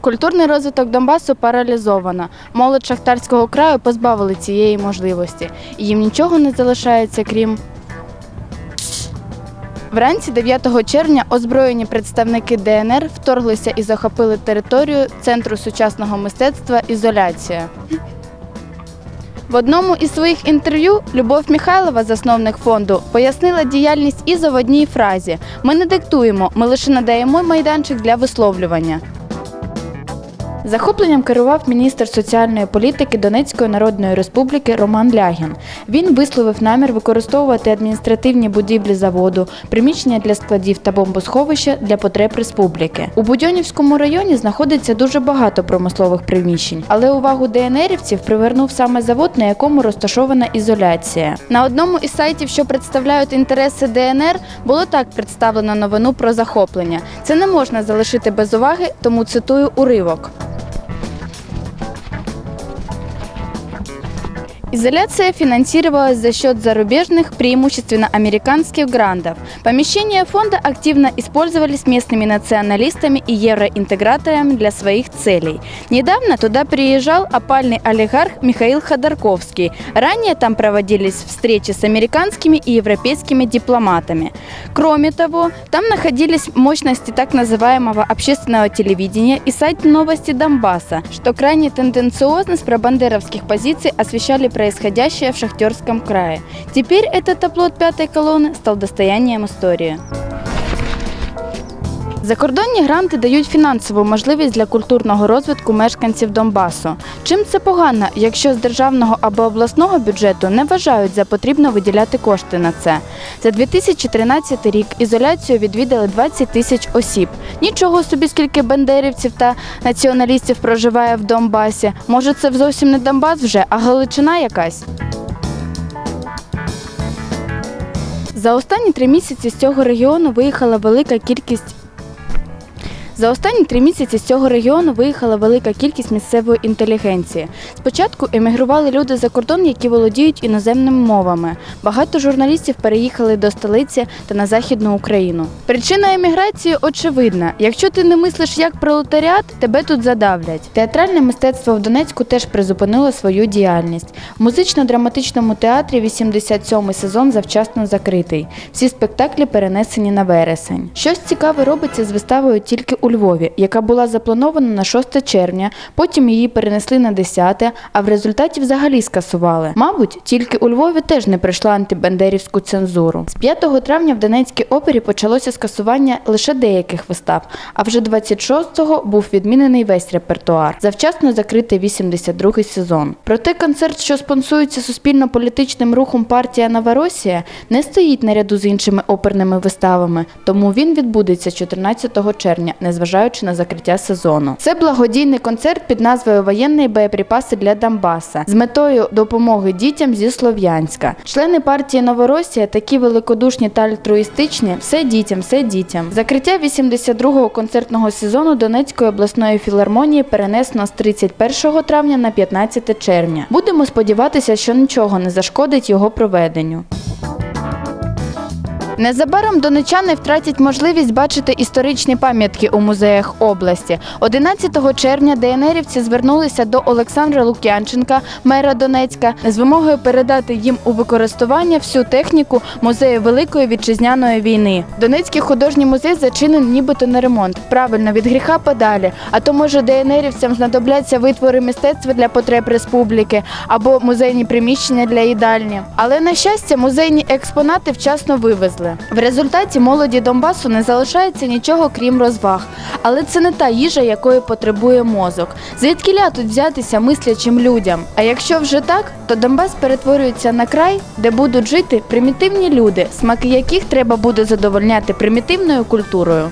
Культурний розвиток Донбасу паралізовано. Молодь шахтарського краю позбавили цієї можливості, і їм нічого не залишається, крім. Вранці 9 червня озброєні представники ДНР вторглися і захопили територію Центру сучасного мистецтва Ізоляція. В одному із своїх інтерв'ю Любов Михайлова, засновник фонду, пояснила діяльність ІЗО в одній фразі: Ми не диктуємо, ми лише надаємо майданчик для висловлювання. Захопленням керував міністр соціальної політики Донецької Народної Республіки Роман Лягін. Він висловив намір використовувати адміністративні будівлі заводу, приміщення для складів та бомбосховища для потреб республіки. У Будьонівському районі знаходиться дуже багато промислових приміщень, але увагу ДНРівців привернув саме завод, на якому розташована ізоляція. На одному із сайтів, що представляють інтереси ДНР, було так представлено новину про захоплення. Це не можна залишити без уваги, тому цитую уривок. Изоляция финансировалась за счет зарубежных, преимущественно американских грантов. Помещения фонда активно использовались местными националистами и евроинтеграторами для своих целей. Недавно туда приезжал опальный олигарх Михаил Ходорковский. Ранее там проводились встречи с американскими и европейскими дипломатами. Кроме того, там находились мощности так называемого общественного телевидения и сайт новости Донбасса, что крайне тенденциозно с пробандеровских позиций освещали происходящее в Шахтерском крае. Теперь этот оплот пятой колонны стал достоянием истории. Закордонні гранти дають фінансову можливість для культурного розвитку мешканців Донбасу. Чим це погано, якщо з державного або обласного бюджету не вважають за потрібно виділяти кошти на це? За 2013 рік ізоляцію відвідали 20 тисяч осіб. Нічого собі, скільки бандерівців та націоналістів проживає в Донбасі. Може, це зовсім не Донбас вже, а Галичина якась? За останні три місяці з цього регіону виїхала велика кількість. За останні три місяці з цього регіону виїхала велика кількість місцевої інтелігенції. Спочатку емігрували люди за кордон, які володіють іноземними мовами. Багато журналістів переїхали до столиці та на західну Україну. Причина еміграції очевидна: якщо ти не мислиш як пролетаріат, тебе тут задавлять. Театральне мистецтво в Донецьку теж призупинило свою діяльність. В музично-драматичному театрі 87-й сезон завчасно закритий. Всі спектаклі перенесені на вересень. Щось цікаве робиться з виставою тільки у Львові, яка була запланована на 6 червня, потім її перенесли на 10, а в результаті взагалі скасували. Мабуть, тільки у Львові теж не пройшла антибандерівську цензуру. З 5 травня в Донецькій опері почалося скасування лише деяких вистав, а вже 26-го був відмінений весь репертуар. Завчасно закритий 82-й сезон. Проте концерт, що спонсується суспільно-політичним рухом партія Новоросія, не стоїть наряду з іншими оперними виставами, тому він відбудеться 14 червня, незважаючи на закриття сезону. Це благодійний концерт під назвою Воєнні боєприпаси для Донбаса з метою допомоги дітям зі Слов'янська. Члени партії Новоросія такі великодушні та альтруїстичні. Все дітям, все дітям. Закриття 82-го концертного сезону Донецької обласної філармонії перенесено з 31 травня на 15 червня. Будемо сподіватися, що нічого не зашкодить його проведенню. Незабаром донечани втратять можливість бачити історичні пам'ятки у музеях області. 11 червня ДНРівці звернулися до Олександра Лук'янченка, мера Донецька, з вимогою передати їм у використання всю техніку музею Великої вітчизняної війни. Донецький художній музей зачинений нібито на ремонт. Правильно, від гріха подалі. А то може ДНРівцям знадобляться витвори мистецтва для потреб республіки або музейні приміщення для їдальні. Але на щастя, музейні експонати вчасно вивезли. В результаті молоді Донбасу не залишається нічого крім розваг. Але це не та їжа, якої потребує мозок. Звідкіля тут взятися мислячим людям. А якщо вже так, то Донбас перетворюється на край, де будуть жити примітивні люди, смаки яких треба буде задовольняти примітивною культурою.